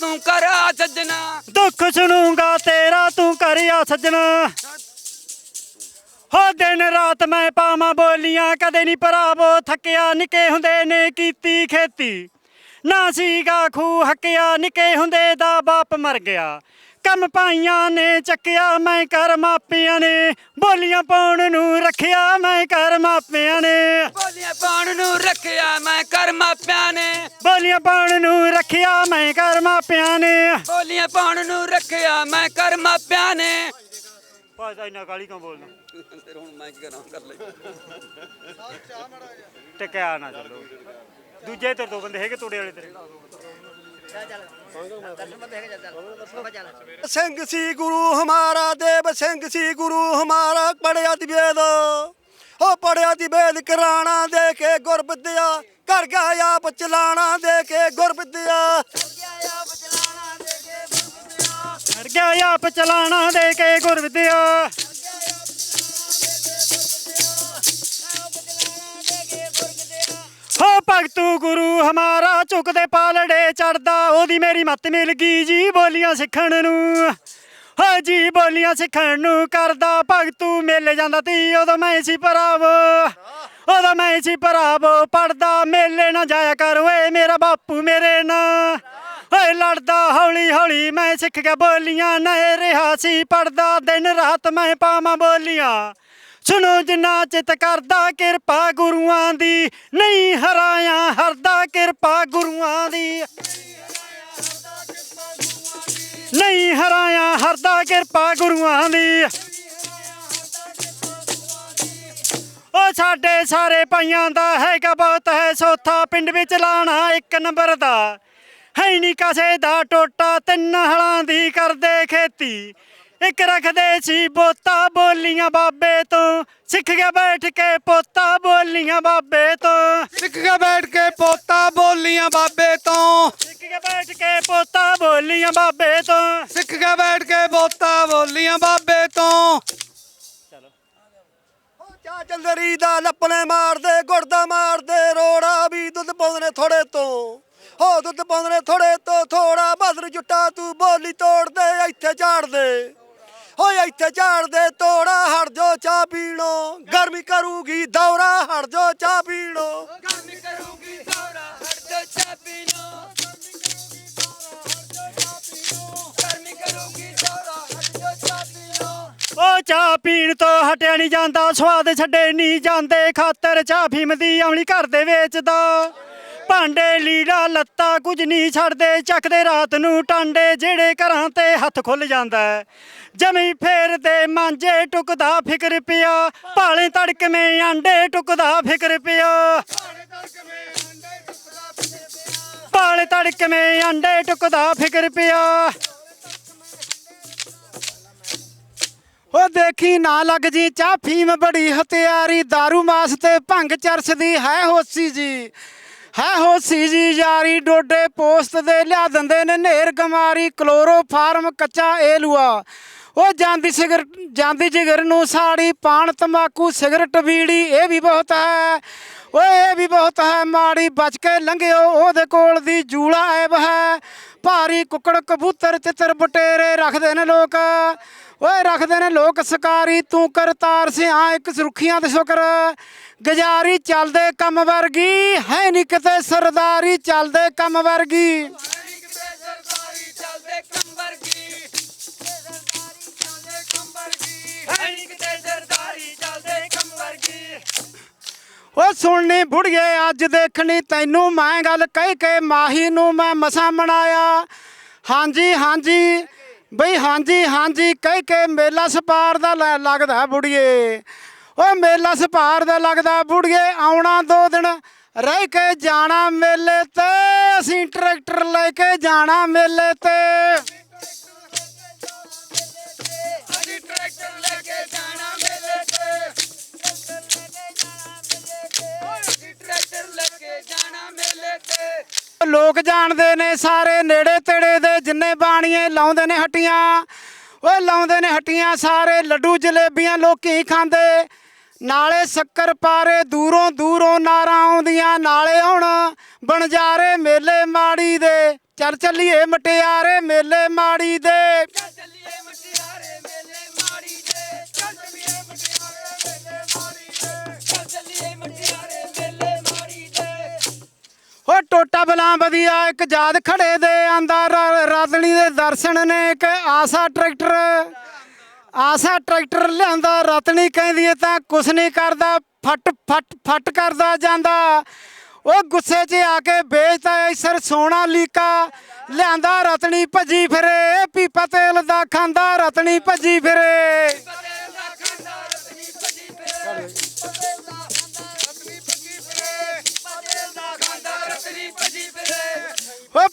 ਤੂੰ ਕਰਾ ਸੱਜਣਾ। ਦੁੱਖ ਸੁਣੂਗਾ ਤੇਰਾ ਤੂੰ ਕਰਿਆ ਸੱਜਣਾ। ਹੋ ਦਿਨ ਰਾਤ ਮੈਂ ਪਾਵਾਂ ਬੋਲੀਆਂ, ਕਦੇ ਨਹੀਂ ਭਰਾਵੋ ਥੱਕਿਆ, ਨਿੱਕੇ ਹੁੰਦੇ ਨੇ ਕੀਤੀ ਖੇਤੀ। ਨਾ ਸੀਗਾ ਖੂ ਹੱਕਿਆ, ਨਿੱਕੇ ਹੁੰਦੇ ਦਾ ਬਾਪ ਮਰ ਗਿਆ। ਕੰਮ ਪਾਈਆਂ ਨੇ ਚੱਕਿਆ ਮੈਂ ਕਰ ਮਾਪਿਆਂ ਨੇ। ਬੋਲੀਆਂ ਪਾਉਣ ਨੂੰ ਰੱਖਿਆ ਮੈਂ ਕਰ ਮਾਪਿਆਂ ਨੇ। ਬੋਲੀਆਂ ਪਾਉਣ ਨੂੰ ਰੱਖਿਆ ਮੈਂ ਕਰ ਮਾਪਿਆਂ ਨੇ। ਬੋਲੀਆਂ ਪਾਉਣ ਨੂੰ ਰੱਖਿਆ ਮੈਂ ਕਰ ਮਾਪਿਆਂ ਨੇ। ਬੋਲੀਆਂ ਪਾਉਣ ਨੂੰ ਰੱਖਿਆ ਮੈਂ ਕਰ ਮਾਪਿਆਂ ਨੇ। ਭਾਈ ਇੰਨਾ ਕਾਲੀ ਕਿਉਂ ਬੋਲਦਾ? ਫਿਰ ਹੁਣ ਮੈਂ ਕੀ ਕਰਾਂ ਕਰ ਲੈ ਟਕਿਆ ਨਾ ਚੱਲੋ। ਦੂਜੇ ਤੇ ਦੋ ਬੰਦੇ ਹੈਗੇ ਤੋੜੇ ਵਾਲੇ ਤੇਰੇ। ਸਿੰਘ ਸੀ ਗੁਰੂ ਹਮਾਰਾ, ਦੇਵ ਸਿੰਘ ਸੀ ਗੁਰੂ ਹਮਾਰਾ ਪੜਿਆ ਦੀ ਵੇਦ। ਹੋ ਪੜਿਆ ਦੀ ਵੇਦ, ਕਰਾਣਾ ਦੇ ਕੇ ਗੁਰ ਵਿਦਿਆ ਕਰ ਗਿਆ ਆਪ ਚਲਾਣਾ ਦੇ ਕੇ ਗੁਰ ਵਿਦਿਆ ਹਟ ਗਿਆ ਆਪ ਚਲਾਣਾ ਦੇ ਕੇ ਗੁਰ ਵਿਦਿਆ ਹੋ ਭਗਤੂ ਗੁਰੂ ਹਮਾਰਾ ਝੁਕਦੇ ਪਾਲੜੇ ਚੜਦਾ, ਉਹਦੀ ਮੇਰੀ ਮੱਤ ਮਿਲ ਗਈ ਜੀ ਬੋਲੀਆਂ ਸਿੱਖਣ ਨੂੰ। ਹੋ ਜੀ, ਬੋਲੀਆਂ ਸਿੱਖਣ ਨੂੰ ਕਰਦਾ, ਭਗਤੂ ਮੇਲੇ ਜਾਂਦਾ ਤੀ ਉਦੋਂ ਮੈਂ ਸੀ ਭਰਾਵੋ। ਉਦੋਂ ਮੈਂ ਸੀ ਭਰਾਵੋ, ਪੜਦਾ, ਮੇਲੇ ਨਾ ਜਾਇਆ ਕਰ ਓਏ ਮੇਰਾ ਬਾਪੂ ਮੇਰੇ ਨਾਲ ਓਏ ਲੜਦਾ, ਹੌਲੀ ਹੌਲੀ ਮੈਂ ਸਿੱਖ ਗਿਆ ਬੋਲੀਆਂ ਨਹੀਂ ਰਿਹਾ ਸੀ ਪੜਦਾ, ਦਿਨ ਰਾਤ ਮੈਂ ਪਾਵਾਂ ਬੋਲੀਆਂ। ਸੁਣੋ ਜਿੰਨਾ ਚਿਤ ਕਰਦਾ ਕਿਰਪਾ ਗੁਰੂਆਂ ਦੀ, ਨਹੀਂ ਹਰਾਇਆ ਹਰਦਾ ਕਿਰਪਾ ਗੁਰੂਆਂ ਦੀ। ਨਹੀਂ ਹਰਾਇਆ ਹਰਦਾ ਕਿਰਪਾ ਗੁਰੂਆਂ ਦੀ। ਉਹ ਸਾਡੇ ਸਾਰੇ ਪਾਈਆਂ ਦਾ ਹੈਗਾ ਬਹੁਤ ਹੈ ਸੋਥਾ, ਪਿੰਡ ਵਿੱਚ ਲਾਣਾ ਇੱਕ ਨੰਬਰ ਦਾ। ਹੈ ਨਹੀਂ ਕਾਸੇ ਦਾ ਟੋਟਾ ਤਿੰਨ ਹਲਾਂ ਦੀ ਕਰਦੇ ਖੇਤੀ। ਇੱਕ ਰੱਖਦੇ ਸੀ ਬੋਤਾ ਬੋਲੀਆਂ ਬਾਬੇ ਤੋਂ। ਸਿੱਖ ਗਿਆ ਬੈਠ ਕੇ ਪੋਤਾ ਬੋਲੀਆਂ ਬਾਬੇ ਤੋਂ। ਸਿੱਖ ਕੇ ਬੈਠ ਕੇ ਪੋਤਾ ਬੋਲੀਆਂ ਬਾਬੇ ਤੋਂ। ਸਿੱਖ ਗਿਆ ਬੈਠ ਕੇ ਪੋਤਾ ਬੋਲੀਆਂ ਬਾਬੇ ਤੋਂ। ਸਿੱਖ ਕੇ ਬੈਠ ਕੇ ਪੋਤਾ ਬੋਲੀਆਂ ਬਾਬੇ ਤੋਂ। ਚਾ ਚੰਦਰੀ ਦਾ ਲੱਪਣੇ ਮਾਰਦੇ ਗੁਰਦਾ ਮਾਰਦੇ ਰੋੜਾ ਵੀ ਦੁੱਧ ਪਾਉਂਦੇ ਨੇ ਥੋੜੇ ਤੋਂ। ਹੋ ਦੁੱਧ ਪਾਉਂਦੇ ਨੇ ਥੋੜੇ ਤੋਂ ਥੋੜਾ ਬਦਰ ਜੁੱਟਾ ਤੂੰ ਬੋਲੀ ਤੋੜਦੇ ਇੱਥੇ ਝਾੜਦੇ। ਹੋਏ ਇੱਥੇ ਝਾੜਦੇ ਤੋੜਾ ਹਟ ਜੋ ਚਾਹ ਪੀਣੋ। ਗਰਮੀ ਕਰੂਗੀ ਦੌਰਾ ਹਟ ਜੋ ਚਾਹ ਪੀਣੋ। ਗਰਮੀ ਕਰੂਗੀ ਹਟ ਜਾ ਉਹ ਚਾਹ ਪੀਣ। ਤੋਂ ਹਟਿਆ ਨਹੀਂ ਜਾਂਦਾ ਸਵਾਦ ਛੱਡੇ ਨਹੀਂ ਜਾਂਦੇ ਖਾਤਰ ਚਾਹ ਫੀਮ ਦੀ ਅਮਲੀ ਘਰ ਦੇ ਵੇਚਦਾ ਭਾਂਡੇ ਲੀੜਾ, ਲੱਤਾ ਕੁਝ ਨਹੀਂ ਛੱਡਦੇ, ਚੱਕਦੇ ਰਾਤ ਨੂੰ ਟਾਂਡੇ ਜਿਹੜੇ ਘਰਾਂ ਤੇ ਹੱਥ ਖੁੱਲ ਜਾਂਦਾ ਜਮੀ ਫੇਰਦੇ, ਮਾਂਜੇ ਟੁਕਦਾ ਫਿਕਰ ਪਿਆ, ਭਾਲੇ ਤੜਕਵੇਂ ਆਂਡੇ ਟੁਕਦਾ ਫਿਕਰ ਪਿਆ। ਭਾਲੇ ਤੜਕਵੇਂ ਆਂਡੇ ਟੁਕਦਾ ਫਿਕਰ ਪਿਆ। ਉਹ ਦੇਖੀ ਨਾ ਲੱਗ ਜੀ, ਚਾਹ ਫੀਮ ਬੜੀ ਹਥਿਆਰੀ दारू ਮਾਸ ਤੇ ਭੰਗ ਚਰਸਦੀ ਹੈ ਹੋਸੀ ਜੀ। ਹੈ ਹੋਸੀ ਸੀਜੀ ਯਾਰੀ ਡੋਡੇ ਪੋਸਟ ਦੇ ਲਿਆ ਦਿੰਦੇ ਨੇ ਨੇਰ ਗਮਾਰੀ ਕਲੋਰੋ ਫਾਰਮ ਕੱਚਾ ਏਲੂਆ ਉਹ ਜਾਂਦੀ ਸਿਗਰ ਜਾਂਦੀ ਜਿਗਰ ਨੂੰ ਸਾੜੀ, ਪਾਣ ਤੰਬਾਕੂ ਸਿਗਰਟ ਬੀੜੀ ਇਹ ਵੀ ਬਹੁਤ ਹੈ। ਓਏ, ਇਹ ਵੀ ਬਹੁਤ ਹੈ, ਮਾੜੀ ਬਚ ਕੇ ਲੰਘਿਓ, ਉਹਦੇ ਕੋਲ ਦੀ ਜੂਲਾ ਐਬ ਹੈ। ਭਾਰੀ ਕੁੱਕੜ ਕਬੂਤਰ ਤਿੱਤਰ ਬਟੇਰੇ ਰੱਖਦੇ ਨੇ ਲੋਕ। ਓਏ ਰੱਖਦੇ ਨੇ ਲੋਕ ਸਕਾਰੀ, ਤੂੰ ਕਰਤਾਰ ਸਿਆ ਇੱਕ ਸੁਰਖੀਆਂ ਤੇ ਸ਼ੁਕਰ। ਗਜਾਰੀ ਚੱਲਦੇ ਕੰਮ ਵਰਗੀ, ਹੈ ਨਹੀਂ ਕਿਤੇ ਸਰਦਾਰੀ ਚੱਲਦੇ ਕੰਮ ਵਰਗੀ। ਸਰਦਾਰੀ ਓ ਸੁਣਨੀ ਬੁੜੀਏ, ਅੱਜ ਦੇਖਣੀ ਤੈਨੂੰ ਮੈਂ ਗੱਲ ਕਹਿ ਕੇ ਮਾਹੀ ਨੂੰ ਮੈਂ ਮਸਾ ਮਨਾਇਆ। ਹਾਂਜੀ ਹਾਂਜੀ। ਬਈ ਹਾਂਜੀ ਹਾਂਜੀ, ਕਹਿ ਕੇ ਮੇਲਾ ਸਪਾਰ ਦਾ ਲੈ- ਲੱਗਦਾ ਬੁੜੀਏ। ਓ ਮੇਲਾ ਸਪਾਰ ਦਾ ਲੱਗਦਾ ਬੁੜੀਏ, ਆਉਣਾ ਦੋ ਦਿਨ, ਰਹਿ ਕੇ ਜਾਣਾ ਮੇਲੇ ਤੇ, ਅਸੀਂ ਟਰੈਕਟਰ ਲੈ ਕੇ ਜਾਣਾ ਮੇਲੇ ਤੇ। ਜਾਣਦੇ ਨੇ ਸਾਰੇ ਨੇੜੇ ਤੇੜੇ ਦੇ ਜਿੰਨੇ ਬਾਣੀਏ ਲਾਉਂਦੇ ਨੇ ਹੱਟੀਆਂ। ਓਏ ਲਾਉਂਦੇ ਨੇ ਹੱਟੀਆਂ ਸਾਰੇ ਲੱਡੂ ਜਲੇਬੀਆਂ ਲੋਕੀ ਖਾਂਦੇ। ਨਾਲੇ ਸ਼ੱਕਰ ਪਾਰੇ ਦੂਰੋਂ ਦੂਰੋਂ ਨਾਰਾਂ ਆਉਂਦੀਆਂ। ਨਾਲੇ ਹੁਣ ਬਣਜਾਰੇ ਮੇਲੇ ਮਾੜੀ ਦੇ। ਚੱਲ ਚੱਲੀਏ ਮਟਿਆਰੇ ਮੇਲੇ ਮਾੜੀ ਦੇ। ਚੱਲ ਚੱਲੀਏ ਮਟਿਆਰੇ ਮੇਲੇ ਮਾੜੀ ਦੇ। ਚੱਲ ਓ ਟੋਟਾ ਬਲਾਂ ਵਧੀਆ, ਇੱਕ ਯਾਦ ਖੜੇ ਦੇ ਆਂਦਾ, ਰ- ਦੇ ਦਰਸ਼ਨ ਨੇ, ਇੱਕ ਆਸਾ ਟਰੈਕਟਰ ਆਸਾ ਟਰੈਕਟਰ ਲਿਆਂਦਾ ਰਤਨੀ ਕਹਿੰਦੀ ਏ ਤਾਂ ਕੁਛ ਨਹੀਂ ਕਰਦਾ, ਫਟ ਫਟ ਫਟ ਕਰਦਾ ਜਾਂਦਾ। ਉਹ ਗੁੱਸੇ 'ਚ ਆ ਕੇ ਵੇਚਦਾ ਐਸਰ ਸੋਨਾ ਲੀਕਾ, ਲਿਆਂਦਾ ਰਤਨੀ ਭੱਜੀ ਫਿਰੇ, ਪੀਪਾ ਤੇਲ ਦਾ ਖਾਂਦਾ ਰਤਨੀ ਭੱਜੀ ਫਿਰੇ।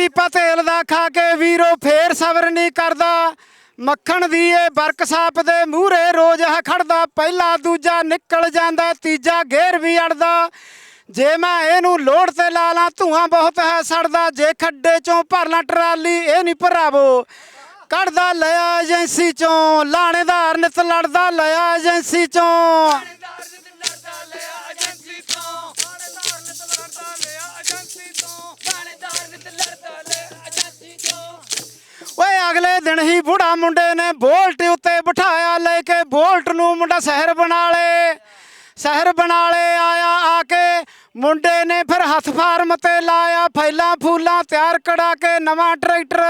ਪੀਪਾ ਤੇਲ ਦਾ ਖਾ ਕੇ ਵੀਰੋ ਫੇਰ ਸਬਰ ਨਹੀਂ ਕਰਦਾ। ਮੱਖਣ ਦੀ ਏ ਵਰਕਸ਼ਾਪ ਦੇ ਮੂਹਰੇ ਰੋਜ਼ ਹੈ ਖੜਦਾ। ਪਹਿਲਾ ਦੂਜਾ ਨਿਕਲ ਜਾਂਦਾ, ਤੀਜਾ ਗੇਰ ਵੀ ਅੜਦਾ। ਜੇ ਮੈਂ ਇਹਨੂੰ ਲੋਡ ਤੇ ਲਾ ਲਾਂ, ਧੂਆਂ ਬਹੁਤ ਹੈ ਸੜਦਾ। ਜੇ ਖੱਡੇ ਚੋਂ ਭਰ ਲਾਂ ਟਰਾਲੀ, ਇਹ ਨਹੀਂ ਭਰਾਵੋ। ਕੱਢਦਾ ਲਿਆ ਏਜੰਸੀ ਚੋਂ, ਲਾਣੇਦਾਰ ਨਿਤ ਲੜਦਾ ਲਿਆ ਏਜੰਸੀ ਚੋਂ। ਅਗਲੇ ਦਿਨ ਹੀ ਬੁੜਾ ਮੁੰਡੇ ਨੇ ਬੋਲਟ ਉੱਤੇ ਬਿਠਾਇਆ ਲੈ ਕੇ ਬੋਲਟ ਨੂੰ ਮੁੰਡਾ ਸ਼ਹਿਰ ਬਣਾ ਲੇ ਸ਼ਹਿਰ ਬਣਾ ਲੇ ਆਇਆ ਆ ਕੇ ਮੁੰਡੇ ਨੇ ਫਿਰ ਹੱਥ ਫਾਰਮ ਤੇ ਲਾਇਆ ਫੈਲਾਂ ਫੂਲਾਂ ਤਿਆਰ ਕਰਾ ਕੇ ਨਵਾਂ ਟਰੈਕਟਰ।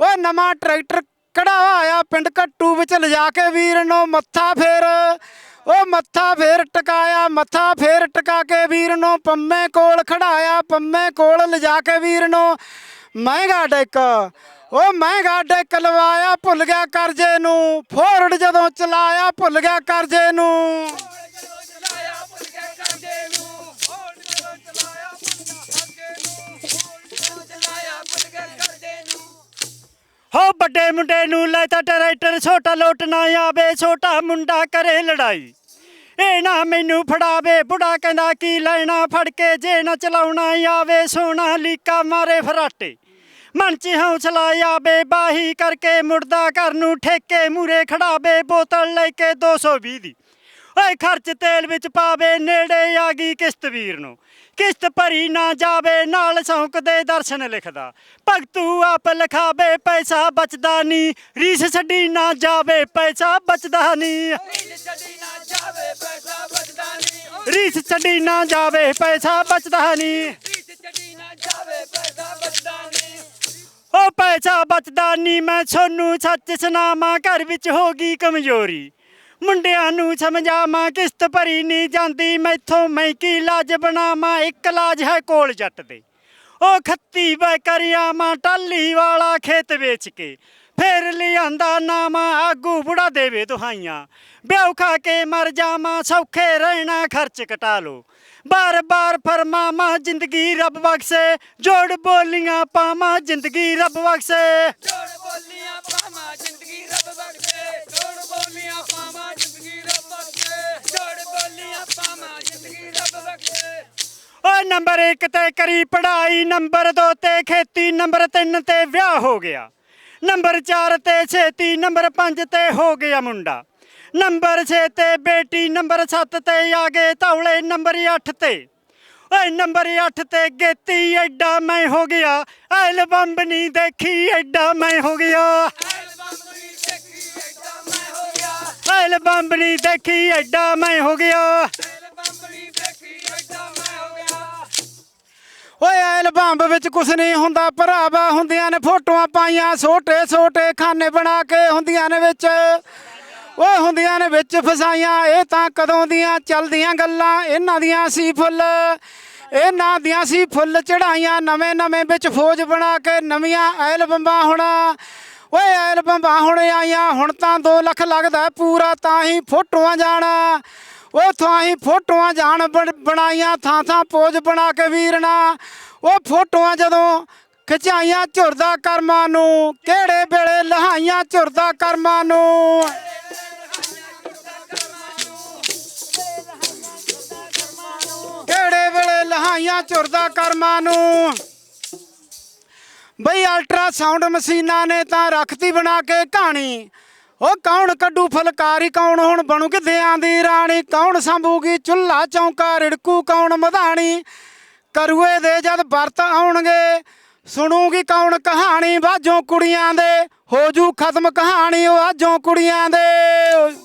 ਓਏ ਨਵਾਂ ਟਰੈਕਟਰ ਕਢਾਇਆ ਪਿੰਡ ਕੱਟੂ ਵਿੱਚ ਲਿਜਾ ਕੇ ਵੀਰ ਨੂੰ ਮੱਥਾ ਫੇਰ। ਉਹ ਮੱਥਾ ਫੇਰ ਟਿਕਾਇਆ, ਮੱਥਾ ਫੇਰ ਟਿਕਾ ਕੇ ਵੀਰ ਨੂੰ ਪੰਮੇ ਕੋਲ ਖੜਾਇਆ, ਪੰਮੇ ਕੋਲ ਲਿਜਾ ਕੇ ਵੀਰ ਨੂੰ, ਮਹਿੰਗਾ ਡੈਕ। ਉਹ ਮਹਿੰਗਾ ਡੈਕ ਲਵਾਇਆ ਭੁੱਲ ਗਿਆ ਕਰਜ਼ੇ ਨੂੰ। ਫੋਰਡ ਜਦੋਂ ਚਲਾਇਆ, ਭੁੱਲ ਗਿਆ ਕਰਜ਼ੇ ਨੂੰ। ਜਦੋਂ ਹੋ ਵੱਡੇ ਮੁੰਡੇ ਨੂੰ ਲੈ ਤਾ ਟਰੈਕਟਰ ਛੋਟਾ ਲੋਟ ਨਾ ਆਵੇ, ਛੋਟਾ ਮੁੰਡਾ ਕਰੇ ਲੜਾਈ। ਇਹ ਨਾ ਮੈਨੂੰ ਫੜਾਵੇ, ਬੁੜਾ ਕਹਿੰਦਾ ਕੀ ਲੈਣਾ, ਫੜ ਕੇ ਜੇ ਨਾ ਚਲਾਉਣਾ ਆਵੇ, ਸੋਨਾ ਲੀਕਾ ਮਾਰੇ ਫਰਾਟੇ। ਮਨ ਚ ਹੌਸਲਾ ਆਵੇ, ਬਾਹੀ ਕਰਕੇ ਮੁੜਦਾ ਘਰ ਨੂੰ ਠੇਕੇ ਮੂਰੇ ਖੜਾਵੇ, ਬੋਤਲ ਲੈ ਕੇ 220 ਦੀ। ਓਏ ਖਰਚ ਤੇਲ ਵਿੱਚ ਪਾਵੇ, ਨੇੜੇ ਆ ਗਈ ਕਿਸ਼ਤ ਵੀਰ ਨੂੰ। ਕਿਸ਼ਤ ਭਰੀ ਨਾ ਜਾਵੇ, ਨਾਲ ਸੌਂਕ ਦੇ ਦਰਸ਼ਨ ਲਿਖਦਾ। ਭਗਤੂ ਆਪ ਲਿਖਾਵੇ, ਪੈਸਾ ਬਚਦਾ ਨਹੀਂ। ਰੀਸ ਛੱਡੀ ਨਾ ਜਾਵੇ, ਪੈਸਾ ਬਚਦਾ ਨਹੀਂ। ਰੀਝ ਛੱਡੀ ਨਾ ਜਾਵੇ, ਪੈਸਾ ਬਚਦਾ ਨਹੀਂ। ਰੀਸ ਛੱਡੀ ਨਾ ਜਾਵੇ, ਪੈਸਾ ਬਚਦਾ ਨਹੀਂ। ਉਹ ਪੈਸਾ ਬਚਦਾ ਨਹੀਂ ਮੈਂ ਸੋਨੂੰ ਸੱਚ ਸੁਣਾਵਾਂ, ਘਰ ਵਿੱਚ ਹੋ ਗਈ ਕਮਜ਼ੋਰੀ। ਮੁੰਡਿਆਂ ਨੂੰ ਸਮਝਾਵਾਂ, ਕਿਸ਼ਤ ਭਰੀ ਨਹੀਂ ਜਾਂਦੀ, ਮੈਥੋਂ ਮੈਂ ਕੀ ਲਾਜ ਬਣਾਵਾਂ, ਇੱਕ ਲਾਜ ਹੈ ਕੋਲ ਜੱਟ ਦੇ। ਉਹ ਖੱਤੀ ਵੇ ਕਰਿਆਵਾਂ ਟਾਲੀ ਵਾਲਾ ਖੇਤ ਵੇਚ ਕੇ। ਫੇਰ ਲਿਆਂਦਾ ਨਾਮਾ ਆਗੂ ਬੁੜਾ ਦੇਵੇ ਦੁਹਾਈਆਂ। ਵਿਆਹ ਖਾ ਕੇ ਮਰ ਜਾਵਾਂ ਸੌਖੇ ਰਹਿਣਾ ਖਰਚ ਕਟਾ ਲੋ ਬਾਰ ਬਾਰ ਫਰਮਾਵਾਂ ਜ਼ਿੰਦਗੀ ਰੱਬ ਬਖਸ਼ੇ। ਜੋੜ ਬੋਲੀਆਂ ਪਾਵਾਂ ਜ਼ਿੰਦਗੀ ਰੱਬ ਬਖਸ਼ੇ। ਜੋੜ ਬੋਲੀਆਂ ਪਾਵਾਂ ਜ਼ਿੰਦਗੀ ਰੱਬ ਬਖਸ਼ੇ। ਜੋੜ ਬੋਲੀਆਂ ਪਾਵਾਂ ਜ਼ਿੰਦਗੀ ਰੱਬ ਬਖਸ਼ੇ। ਜੋੜ ਬੋਲੀਆਂ ਪਾਵਾਂ ਜ਼ਿੰਦਗੀ ਰੱਬ ਬਖਸ਼ੇ। ਓਏ ਨੰਬਰ 1 ਤੇ ਕਰੀ ਪੜ੍ਹਾਈ ਨੰਬਰ 2 ਤੇ ਖੇਤੀ ਨੰਬਰ 3 ਤੇ ਵਿਆਹ ਹੋ ਗਿਆ। ਨੰਬਰ 4 ਤੇ ਛੇਤੀ, ਨੰਬਰ 5 ਤੇ ਹੋ ਗਿਆ ਮੁੰਡਾ। ਨੰਬਰ 6 ਤੇ ਬੇਟੀ, ਨੰਬਰ 7 ਤੇ ਆ ਗਏ ਤੌਲੇ, ਨੰਬਰ 8 ਤੇ। ਓਏ ਨੰਬਰ 8 ਤੇ ਗੇਤੀ ਐਡਾ ਮੈਂ ਹੋ ਗਿਆ, ਐਲਬਮ ਨਹੀਂ ਦੇਖੀ ਐਡਾ ਮੈਂ ਹੋ ਗਿਆ। ਐਲਬਮ ਦੀ ਦੇਖੀ ਐਡਾ ਮੈਂ ਹੋ ਗਿਆ ਐਲਬਮ ਨਹੀਂ ਦੇਖੀ ਐਡਾ ਮੈਂ ਹੋ ਗਿਆ। ਓਏ ਐਲਬਮ ਵਿੱਚ ਕੁਛ ਨਹੀਂ ਹੁੰਦਾ, ਭਰਾਵਾ ਹੁੰਦੀਆਂ ਨੇ ਫੋਟੋਆਂ ਪਾਈਆਂ, ਛੋਟੇ ਛੋਟੇ ਖਾਨੇ ਬਣਾ ਕੇ ਹੁੰਦੀਆਂ ਨੇ ਵਿੱਚ। ਓਏ, ਹੁੰਦੀਆਂ ਨੇ ਵਿੱਚ ਫਸਾਈਆਂ, ਇਹ ਤਾਂ ਕਦੋਂ ਦੀਆਂ ਚੱਲਦੀਆਂ ਗੱਲਾਂ, ਇਹਨਾਂ ਦੀਆਂ ਸੀ ਫੁੱਲ। ਇਹਨਾਂ ਦੀਆਂ ਸੀ ਫੁੱਲ ਚੜਾਈਆਂ ਨਵੇਂ ਨਵੇਂ ਵਿੱਚ ਫੌਜ ਬਣਾ ਕੇ ਨਵੀਆਂ ਐਲਬਮਾਂ ਹੁਣ। ਓਏ, ਐਲਬਮਾਂ ਹੁਣ ਆਈਆਂ, ਹੁਣ ਤਾਂ 2 ਲੱਖ ਲੱਗਦਾ ਪੂਰਾ, ਤਾਂ ਹੀ ਫੋਟੋਆਂ ਜਾਣਾ। ਉਹ ਥਾਂ ਹੀ ਫੋਟੋਆਂ ਜਾਣ ਬਣਾਈਆਂ ਥਾਂ ਥਾਂ ਪੋਜ ਬਣਾ ਕੇ ਵੀਰਨਾ ਉਹ ਫੋਟੋਆਂ ਜਦੋਂ ਖਿਚਾਈਆਂ ਝੁਰਦਾ ਕਰਮਾਂ ਨੂੰ, ਕਿਹੜੇ ਵੇਲੇ ਲਹਾਈਆਂ ਝੁਰਦਾ ਕਰਮਾਂ ਨੂੰ। ਕਿਹੜੇ ਵੇਲੇ ਲਹਾਈਆਂ ਝੁਰਦਾ ਕਰਮਾਂ ਨੂੰ। ਬਈ ਅਲਟਰਾਸਾਊਂਡ ਮਸ਼ੀਨਾਂ ਨੇ ਤਾਂ ਰੱਖਤੀ ਬਣਾ ਕੇ ਕਹਾਣੀ। ਉਹ ਕੌਣ ਕੱਢੂ ਫਲਕਾਰੀ, ਕੌਣ ਹੁਣ ਬਣੂ ਗਿੱਧਿਆਂ ਦੀ ਰਾਣੀ, ਕੌਣ ਸੰਭੂਗੀ ਚੁੱਲ੍ਹਾ ਚੌਂਕਾ, ਰਿੜਕੂ ਕੌਣ ਮਧਾਣੀ? ਕਰੂਏ ਦੇ ਜਦ ਵਰਤ ਆਉਣਗੇ, ਸੁਣੂਗੀ ਕੌਣ ਕਹਾਣੀ? ਬਾਝੋਂ ਕੁੜੀਆਂ ਦੇ ਹੋਜੂ ਖਤਮ ਕਹਾਣੀ ਉਹ ਆਜੋਂ ਕੁੜੀਆਂ ਦੇ।